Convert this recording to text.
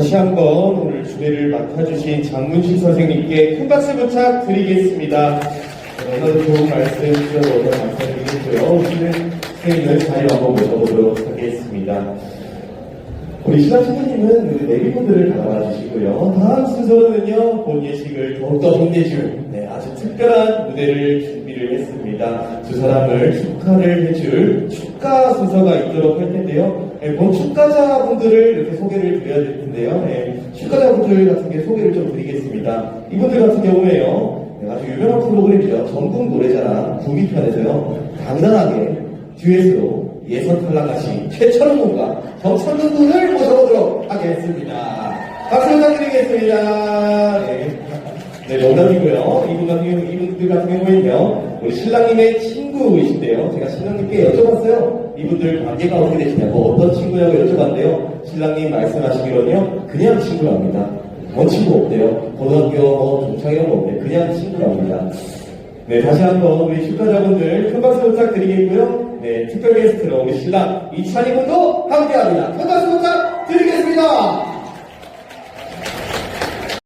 다시 한번 오늘 주례를 맡아주신 장문식 선생님께 큰 박수 부탁드리겠습니다. 네, 오늘 좋은 말씀 주셔서 감사드리겠고요. 오늘 선생님을 자리로 한번 모셔보도록 하겠습니다. 우리 신랑 신부님은 그 내비분들을 바라봐 주시고요. 다음 순서는요, 본 예식을 더욱더 빛내줄 네, 아주 특별한 무대를 준비를 했습니다. 두 사람을 축하를 해줄 축가 순서가 있도록 할 텐데요. 네, 본 축가자분들을 이렇게 소개를 드려야 될 텐데요. 네, 축가자분들 같은 게 소개를 좀 드리겠습니다. 이분들 같은 경우에요. 네, 아주 유명한 프로그램이죠. 전국 노래자랑 구기편에서요. 당당하게 듀엣으로 예선 탈락하신 최철훈 군과 정철훈 군을 모셔보도록 하겠습니다. 박수 부탁드리겠습니다. 네. 네, 농담이고요. 이분 같은 경우, 이분들 같은 경우에는요, 우리 신랑님의 친구이신데요. 제가 신랑님께 여쭤봤어요. 이분들 관계가 어떻게 되시냐고, 어떤 친구냐고 여쭤봤는데요. 신랑님 말씀하시기로는요, 그냥 친구랍니다. 뭔 친구 없대요. 고등학교, 뭐, 종창이런 거 없대요. 그냥 친구랍니다. 네, 다시 한번 우리 축가자분들 큰 박수 부탁드리겠고요. 네, 특별 게스트로 우리 신랑 이찬희 군도 함께 합니다. 큰 박수